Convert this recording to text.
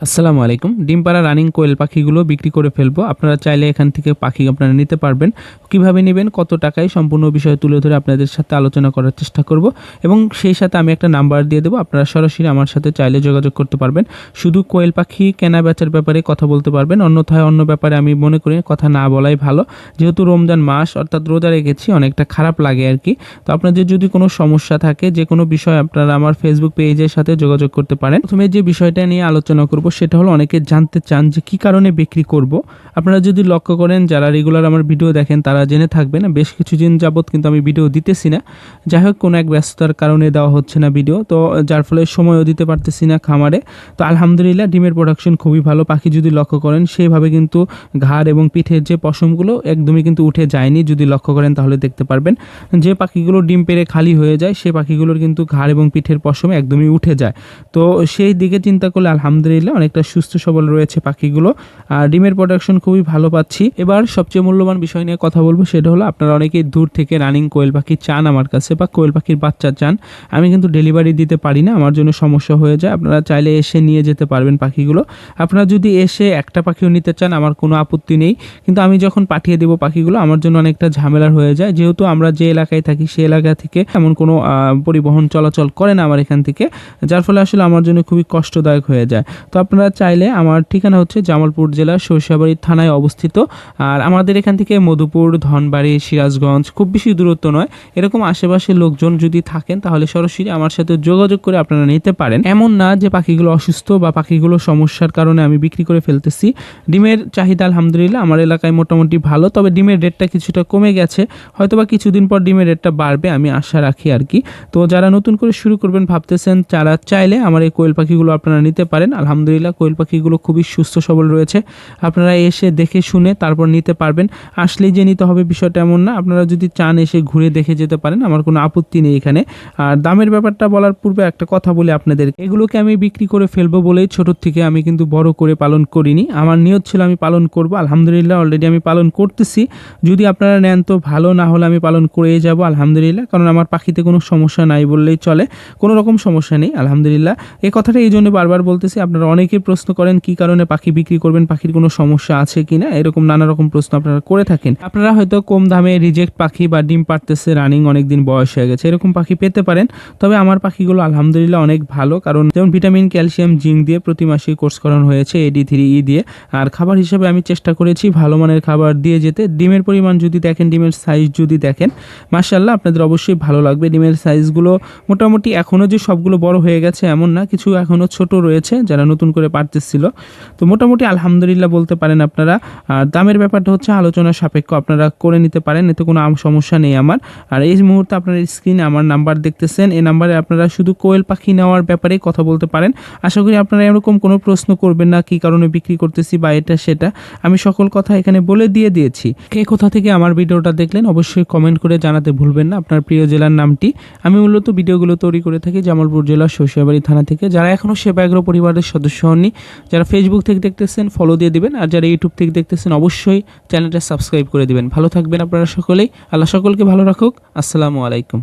আসসালামু আলাইকুম। ডিম পাড়া রানিং কোয়েল পাখিগুলো বিক্রি করে ফেলব। আপনারা চাইলে এখান থেকে পাখি আপনারা নিতে পারবেন। কীভাবে নেবেন, কত টাকায়, সম্পূর্ণ বিষয় তুলে ধরে আপনাদের সাথে আলোচনা করার চেষ্টা করব। এবং সেই সাথে আমি একটা নাম্বার দিয়ে দেবো। আপনারা সরাসরি আমার সাথে চাইলে যোগাযোগ করতে পারবেন। শুধু কোয়েল পাখি কেনা বেচার ব্যাপারে কথা বলতে পারবেন। অন্যথায় অন্য ব্যাপারে আমি মনে করি কথা না বলাই ভালো। যেহেতু রমজান মাস, অর্থাৎ রোজা রেখেছি, অনেকটা খারাপ লাগে আর কি। তো আপনাদের যদি কোনো সমস্যা থাকে, যে কোনো বিষয় আপনারা আমার ফেসবুক পেজের সাথে যোগাযোগ করতে পারেন। প্রথমে যে বিষয়টা নিয়ে আলোচনা করব সেটা হলো অনেকে জানতে চান যে কি কারণে বিক্রি করব। আপনারা যদি লক্ষ্য করেন, যারা রেগুলার আমার ভিডিও দেখেন, তারা জেনে থাকবেন, বেশ কিছুদিন যাবৎ কিন্তু আমি ভিডিও দিতেছি না। যাই হোক, কোনো এক ব্যস্ততার কারণে দেওয়া হচ্ছে না ভিডিও, তো যার ফলে সময়ও দিতে পারতেছি না খামারে। তো আলহামদুলিল্লাহ, ডিমের প্রোডাকশন খুবই ভালো। পাখি যদি লক্ষ্য করেন, সেইভাবে কিন্তু ঘাড় এবং পিঠের যে পশমগুলো একদমই কিন্তু উঠে যায়নি। যদি লক্ষ্য করেন, তাহলে দেখতে পারবেন। যে পাখিগুলো ডিম পেড়ে খালি হয়ে যায় সেই পাখিগুলোর কিন্তু ঘাড় এবং পিঠের পশম একদমই উঠে যায়। তো সেই দিকে চিন্তা করলে আলহামদুলিল্লাহ অনেকটা সুস্থ সবল রয়েছে পাখিগুলো। আর ডিমের প্রোডাকশন খুবই ভালো পাচ্ছি। এবার সবচেয়ে মূল্যবান বিষয় নিয়ে কথা বলব, সেটা হলো আপনারা অনেকেই দূর থেকে রানিং কোয়েল পাখি চান আমার কাছে বা কোয়েল পাখির বাচ্চা চান। আমি কিন্তু ডেলিভারি দিতে পারি না, আমার জন্য সমস্যা হয়ে যায়। আপনারা চাইলে এসে নিয়ে যেতে পারবেন পাখিগুলো। আপনারা যদি এসে একটা পাখিও নিতে চান, আমার কোনো আপত্তি নেই। কিন্তু আমি যখন পাঠিয়ে দেবো পাখিগুলো, আমার জন্য অনেকটা ঝামেলার হয়ে যায়। যেহেতু আমরা যে এলাকায় থাকি সেই এলাকা থেকে এমন কোনো পরিবহন চলাচল করে না আমার এখান থেকে। যার ফলে আসলে আমার জন্য খুবই কষ্টদায়ক হয়ে যায়। তো আপনারা চাইলে আমার ঠিকানা হচ্ছে জামালপুর জেলার সরিষাবাড়ি থানায় অবস্থিত। আর আমাদের এখান থেকে মধুপুর, ধনবাড়ি, সিরাজগঞ্জ খুব বেশি দূরত্ব নয়। এরকম আশেপাশে লোকজন যদি থাকেন, তাহলে সরাসরি আমার সাথে যোগাযোগ করে আপনারা নিতে পারেন। এমন না যে পাখিগুলো অসুস্থ বা পাখিগুলো সমস্যার কারণে আমি বিক্রি করে ফেলতেছি। ডিমের চাহিদা আলহামদুলিল্লাহ আমার এলাকায় মোটামুটি ভালো, তবে ডিমের রেটটা কিছুটা কমে গেছে। হয়তোবা কিছুদিন পর ডিমের রেটটা বাড়বে, আমি আশা রাখি আর কি। তো যারা নতুন করে শুরু করবেন ভাবতেছেন যারা চাইলে আমার এই কোয়েল পাখিগুলো আপনারা নিতে পারেন। আলহামদুলিল্লাহ কোয়েল পাখিগুলো খুবই সুস্থ সবল রয়েছে। আপনারা এসে দেখে শুনে তারপর নিতে পারবেন। আসলেই যে নিতে হবে বিষয়টা এমন না, আপনারা যদি চান এসে ঘুরে দেখে যেতে পারেন, আমার কোনো আপত্তি নেই এখানে। আর দামের ব্যাপারটা বলার পূর্বে একটা কথা বলি আপনাদের। এগুলোকে আমি বিক্রি করে ফেলব বলেই ছোট থেকে আমি কিন্তু বড় করে পালন করিনি। আমার নিয়ত ছিল আমি পালন করব, আলহামদুলিল্লাহ অলরেডি আমি পালন করতেছি। যদি আপনারা নেন তো ভালো, না হলে আমি পালন করেই যাব, আলহামদুলিল্লাহ। কারণ আমার পাখিতে কোনো সমস্যা নাই বললেই চলে। কোনো রকম সমস্যা নেই, আলহামদুলিল্লাহ। এই কথাটা এই জন্য বারবার বলতেছি, আপনারা অনেকেই প্রশ্ন করেন, কি কারণে পাখি বিক্রি করবেন? পাখির কোনো সমস্যা আছে কি না? এরকম নানা রকম প্রশ্ন আপনারা করে থাকেন। আপনারা হয়তো কম দামে রিজেক্ট পাখি বা ডিম পারতেছে রানিং অনেক দিন বয়স হয়ে গেছে, এরকম পাখি পেতে পারেন। তবে আমার পাখিগুলো আলহামদুলিল্লাহ অনেক ভালো, কারণ যেমন ভিটামিন ক্যালসিয়াম জিঙ্ক দিয়ে প্রতি মাসে কোর্স করানো হয়েছে এডি থ্রি ই দিয়ে। আর খাবার হিসেবে আমি চেষ্টা করেছি ভালো মানের খাবার দিয়ে যেতে। ডিমের পরিমাণ যদি দেখেন, ডিমের সাইজ যদি দেখেন মার্শাল্লাহ আপনাদের অবশ্যই ভালো লাগবে। ডিমের সাইজগুলো মোটামুটি এখনও যে সবগুলো বড় হয়ে গেছে এমন না, কিছু এখনও ছোট রয়েছে, যারা নতুন করে পারতেছিল। তো মোটামুটি আলহামদুলিল্লাহ বলতে পারেন আপনারা দামের ব্যাপারটা হচ্ছে আলোচনা সাপেক্ষ, আপনারা করে নিতে পারেন, এতে কোনো সমস্যা নেই আমার। আর এই মুহূর্তে আপনার স্ক্রিনে আমার নাম্বার দেখতেছেন, এই নাম্বারে আপনারা শুধু কোয়েল পাখি নেওয়ার ব্যাপারেই কথা বলতে পারেন। আশা করি আপনারা এরকম কোনো প্রশ্ন করবেন না, কী কারণে বিক্রি করতেছি বা এটা সেটা। আমি সকল কথা এখানে বলে দিয়ে দিয়েছি। কে কোথা থেকে আমার ভিডিওটা দেখলেন অবশ্যই কমেন্ট করে জানাতে ভুলবেন না আপনার প্রিয় জেলার নামটি। আমি মূলত ভিডিওগুলো তৈরি করে থাকি জামালপুর জেলার শৈশবাড়ি থানা থেকে। যারা এখনও সেবাগ্র পরিবারের সদস্য হননি। যারা ফেসবুক থেকে দেখতেছেন ফলো দিয়ে দিবেন। আর যারা ইউটিউব থেকে দেখতেছেন, অবশ্যই চ্যানেলটা সাবস্ক্রাইব করে দিবেন। ভালো থাকবেন আপনারা সকলেই। আল্লাহ সকলকে ভালো রাখুক। আসসালামু আলাইকুম।